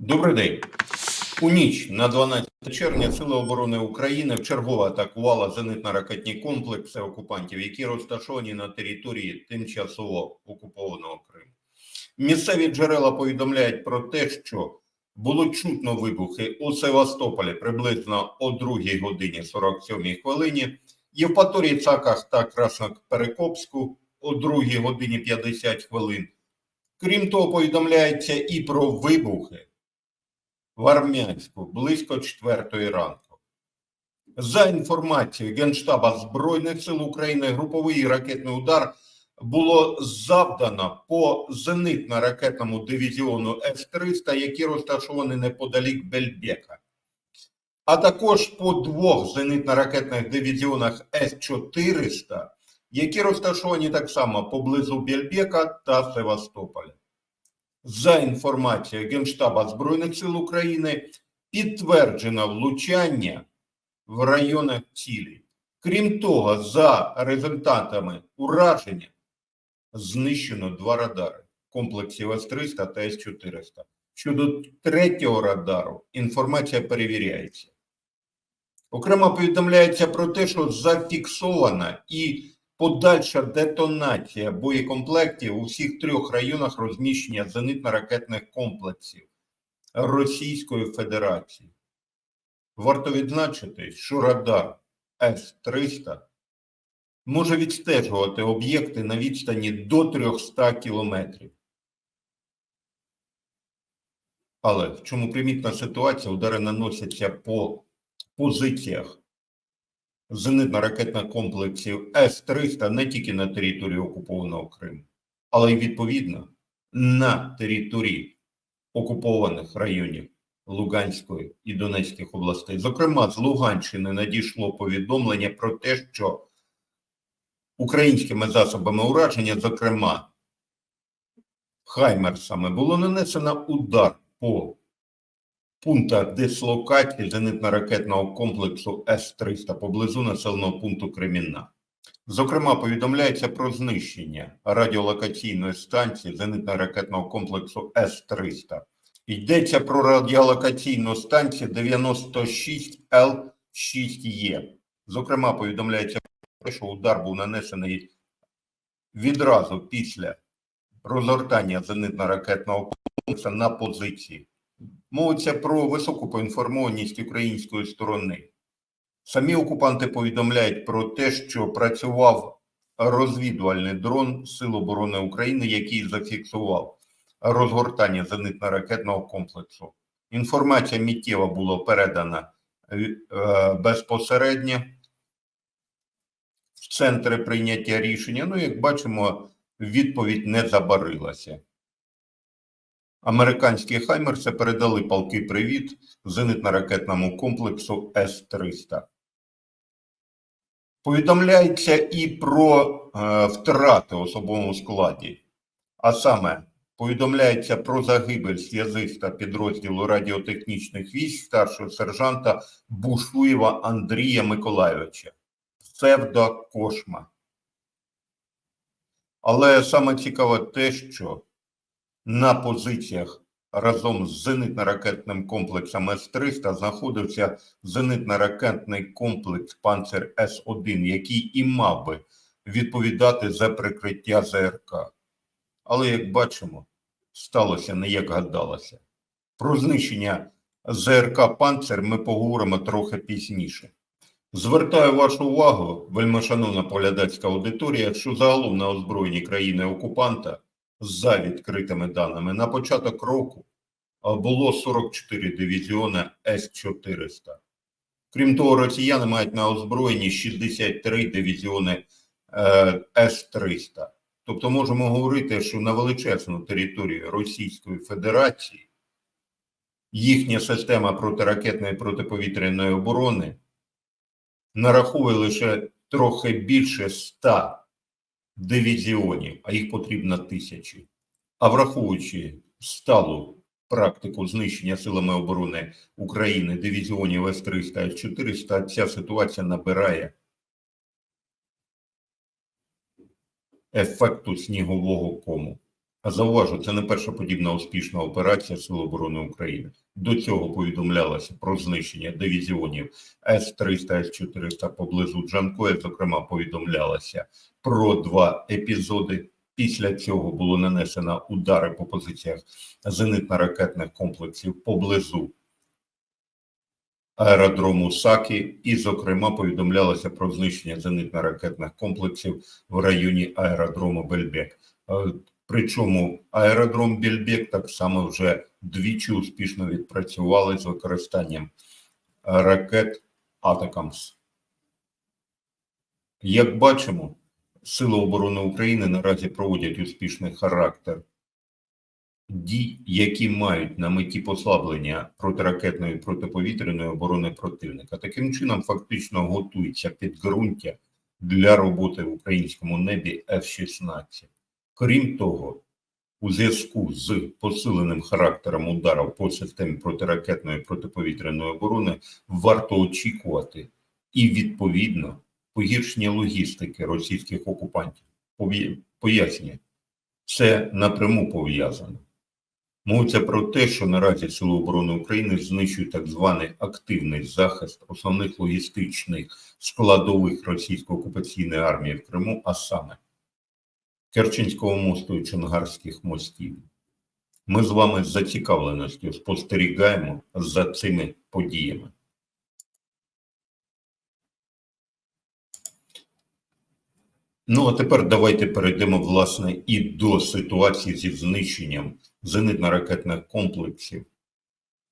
Добрий день. У ніч на 12 червня Сили оборони України вчергово атакувала зенитно-ракетні комплекси окупантів, які розташовані на території тимчасово окупованого Криму. Місцеві джерела повідомляють про те, що було чутно вибухи у Севастополі приблизно о 2 годині 47 хвилині, Євпаторії Цаках та Красноперекопську о 2 годині 50 хвилин. Крім того, повідомляється і про вибухи в Армянську близько четвертої ранку. За інформацією Генштаба Збройних сил України, груповий ракетний удар було завдано по зенитно-ракетному дивізіону С-300, які розташовані неподалік Бельбека, а також по двох зенитно-ракетних дивізіонах С-400, які розташовані так само поблизу Бельбека та Севастополя. За інформацією Генштаба Збройних сил України, підтверджено влучання в районах цілі. Крім того, за результатами ураження знищено два радари комплексів С-300 та С-400. Щодо третього радару, інформація перевіряється. Окремо повідомляється про те, що зафіксована і подальша детонація боєкомплектів у всіх трьох районах розміщення зенитно-ракетних комплексів Російської Федерації. Варто відзначити, що радар С-300 може відстежувати об'єкти на відстані до 300 кілометрів. Але в чому примітна ситуація, удари наносяться по позиціях зенитно-ракетних комплексів С-300 не тільки на території окупованого Криму, але й відповідно на території окупованих районів Луганської і Донецьких областей. Зокрема, з Луганщини надійшло повідомлення про те, що українськими засобами ураження, зокрема Хаймерсами, було нанесено удар по пунктах дислокації зенитно-ракетного комплексу С-300 поблизу населеного пункту Кремінна. Зокрема, повідомляється про знищення радіолокаційної станції зенитно-ракетного комплексу С-300. Йдеться про радіолокаційну станцію 96Л6Е. Зокрема, повідомляється про те, що удар був нанесений відразу після розгортання зенитно-ракетного комплексу на позиції. Мовиться про високу поінформованість української сторони. Самі окупанти повідомляють про те, що працював розвідувальний дрон Сил оборони України, який зафіксував розгортання зенитно-ракетного комплексу. Інформація миттєво була передана е, безпосередньо в центри прийняття рішення. Ну, як бачимо, відповідь не забарилася. Американські Хаймерси передали палки привіт зенитно-ракетному комплексу С-300. Повідомляється і про е, втрати в особовому складі, а саме повідомляється про загибель зв'язиста підрозділу радіотехнічних військ старшого сержанта Бушуєва Андрія Миколайовича, псевдо Кошма. Але саме цікаве те, що на позиціях разом з зенитно-ракетним комплексом С-300 знаходився зенитно-ракетний комплекс Панцер С-1, який і мав би відповідати за прикриття ЗРК. Але, як бачимо, сталося не як гадалося. Про знищення ЗРК Панцер ми поговоримо трохи пізніше. Звертаю вашу увагу, вельмишановна поглядацька аудиторія, що загалом на озброєні країни окупанта за відкритими даними на початок року було 44 дивізіони С-400. Крім того, росіяни мають на озброєнні 63 дивізіони е, С-300. Тобто можемо говорити, що на величезну територію Російської Федерації їхня система протиракетної протиповітряної оборони нараховує лише трохи більше 100 дивізіонів, а їх потрібно тисячі. А враховуючи сталу практику знищення силами оборони України дивізіонів С-300 С-400, ця ситуація набирає ефекту снігового кому. А зауважу, це не перша подібна успішна операція Сил оборони України. До цього повідомлялося про знищення дивізіонів С-300, С-400 поблизу Джанкоя. Зокрема, повідомлялося про два епізоди. Після цього було нанесено удари по позиціях зенитно-ракетних комплексів поблизу аеродрому Сакі, і, зокрема, повідомлялося про знищення зенитно-ракетних комплексів в районі аеродрому Бельбек. Е, Причому аеродром Бельбек так само вже двічі успішно відпрацювали з використанням ракет Атакамс. Як бачимо, Сили оборони України наразі проводять успішний характер дій, які мають на меті послаблення протиракетної і протиповітряної оборони противника. Таким чином, фактично готується підґрунтя для роботи в українському небі F-16. Крім того, у зв'язку з посиленим характером ударів по системі протиракетної і протиповітряної оборони варто очікувати і відповідно погіршення логістики російських окупантів. Пояснюю, це напряму пов'язано. Мовиться про те, що наразі Сили оборони України знищують так званий активний захист основних логістичних складових російської окупаційної армії в Криму, а саме Керченського мосту і Чонгарських мостів. Ми з вами з зацікавленістю спостерігаємо за цими подіями. Ну, а тепер давайте перейдемо, власне, і до ситуації зі знищенням зенитно-ракетних комплексів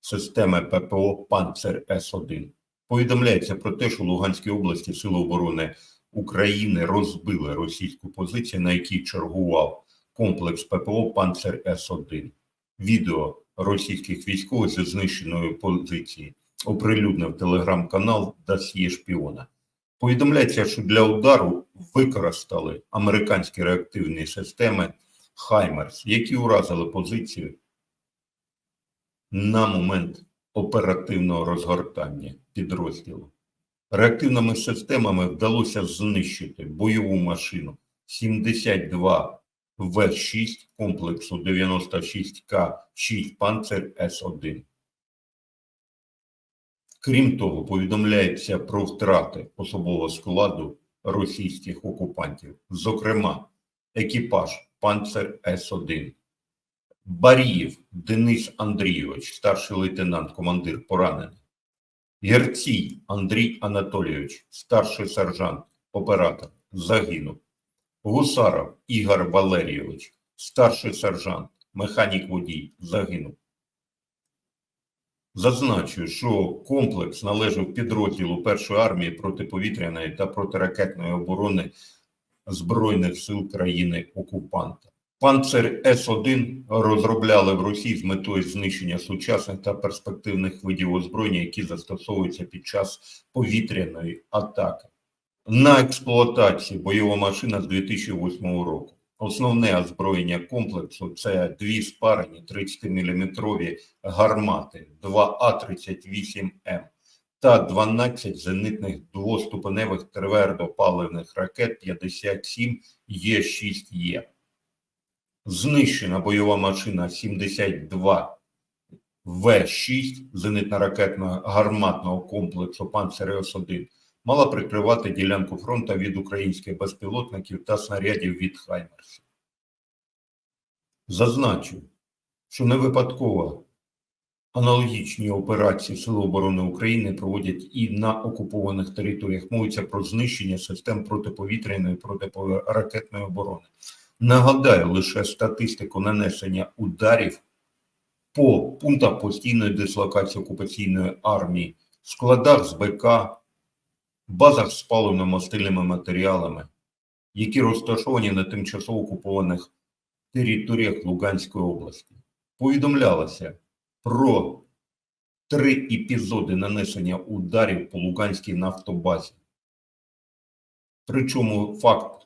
системи ППО «Панцер С-1». Повідомляється про те, що в Луганській області Сили оборони України розбили російську позицію, на якій чергував комплекс ППО «Панцер С-1». Відео російських військових зі знищеної позиції оприлюднив телеграм-канал «Досьє шпіона». Повідомляється, що для удару використали американські реактивні системи Хаймерс, які уразили позицію на момент оперативного розгортання підрозділу. Реактивними системами вдалося знищити бойову машину 72 В6 комплексу 96К6 Панцер С1. Крім того, повідомляється про втрати особового складу російських окупантів, зокрема, екіпаж Панцер С-1. Баріїв Денис Андрійович, старший лейтенант, командир поранений. Герцій Андрій Анатолійович, старший сержант, оператор, загинув. Гусаров Ігор Валерійович, старший сержант, механік водій, загинув. Зазначу, що комплекс належав підрозділу першої армії протиповітряної та протиракетної оборони Збройних сил країни окупанта. Панцер С-1 розробляли в Росії з метою знищення сучасних та перспективних видів озброєння, які застосовуються під час повітряної атаки. На експлуатації бойова машина з 2008 року. Основне озброєння комплексу це дві спарені 30-мм гармати 2А-38М та 12 зенитних двоступеневих твердопаливних ракет 57 Є6Є. Знищена бойова машина 72 В6 зенитно-ракетного гарматного комплексу «Панцер-С-1» мала прикривати ділянку фронту від українських безпілотників та снарядів від Хаймерсів. Зазначу, що не випадково аналогічні операції Сили оборони України проводять і на окупованих територіях. Мовиться про знищення систем протиповітряної протиракетної оборони. Нагадаю лише статистику нанесення ударів по пунктах постійної дислокації окупаційної армії, складах з БК, базах з паливно-мастильними матеріалами, які розташовані на тимчасово окупованих територіях Луганської області. Повідомлялося про три епізоди нанесення ударів по Луганській нафтобазі. Причому факт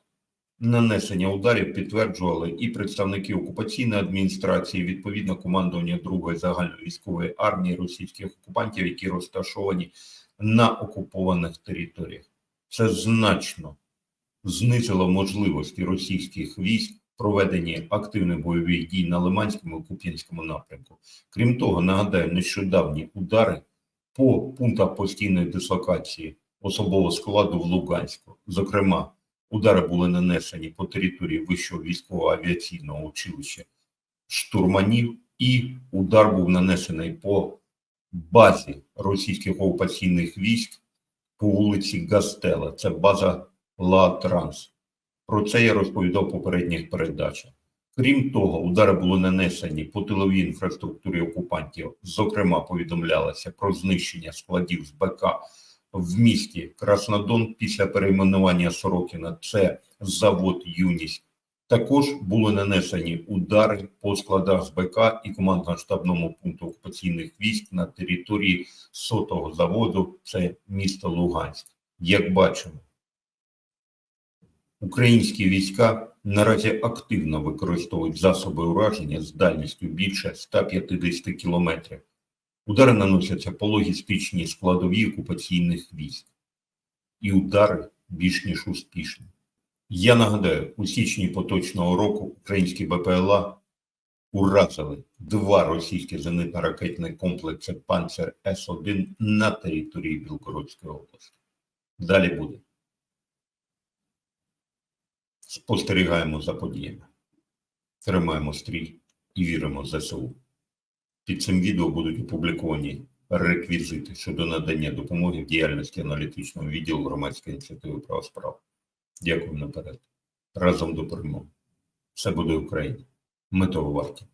нанесення ударів підтверджували і представники окупаційної адміністрації, відповідно командування Другої загальновійськової армії російських окупантів, які розташовані на окупованих територіях. Це значно знизило можливості російських військ проведенні активних бойових дій на Лиманському і Куп'янському напрямку. Крім того, нагадаю, нещодавні удари по пунктах постійної дислокації особового складу в Луганську. Зокрема, удари були нанесені по території Вищого військового авіаційного училища штурманів, і удар був нанесений по базі російських окупаційних військ по вулиці Гастела. Це база Ла-Транс. Про це я розповідав в попередніх передачах. Крім того, удари були нанесені по тиловій інфраструктурі окупантів. Зокрема, повідомлялося про знищення складів з БК в місті Краснодон після перейменування Сорокіна. Це завод Юність. Також були нанесені удари по складах з БК і командно-штабному пункту окупаційних військ на території сотого заводу. Це місто Луганськ. Як бачимо, українські війська наразі активно використовують засоби ураження з дальністю більше 150 кілометрів. Удари наносяться по логістичній складовій окупаційних військ. І удари більш ніж успішні. Я нагадаю, у січні поточного року українські БПЛА уразили два російські зенитно-ракетні комплекси «Панцер С-1» на території Білгородської області. Далі буде. Спостерігаємо за подіями. Тримаємо стрій і віримо в ЗСУ. Під цим відео будуть опубліковані реквізити щодо надання допомоги в діяльності аналітичного відділу громадської ініціативи права справ. Дякую наперед. Разом до перемоги. Все буде Україна. Ми того варті.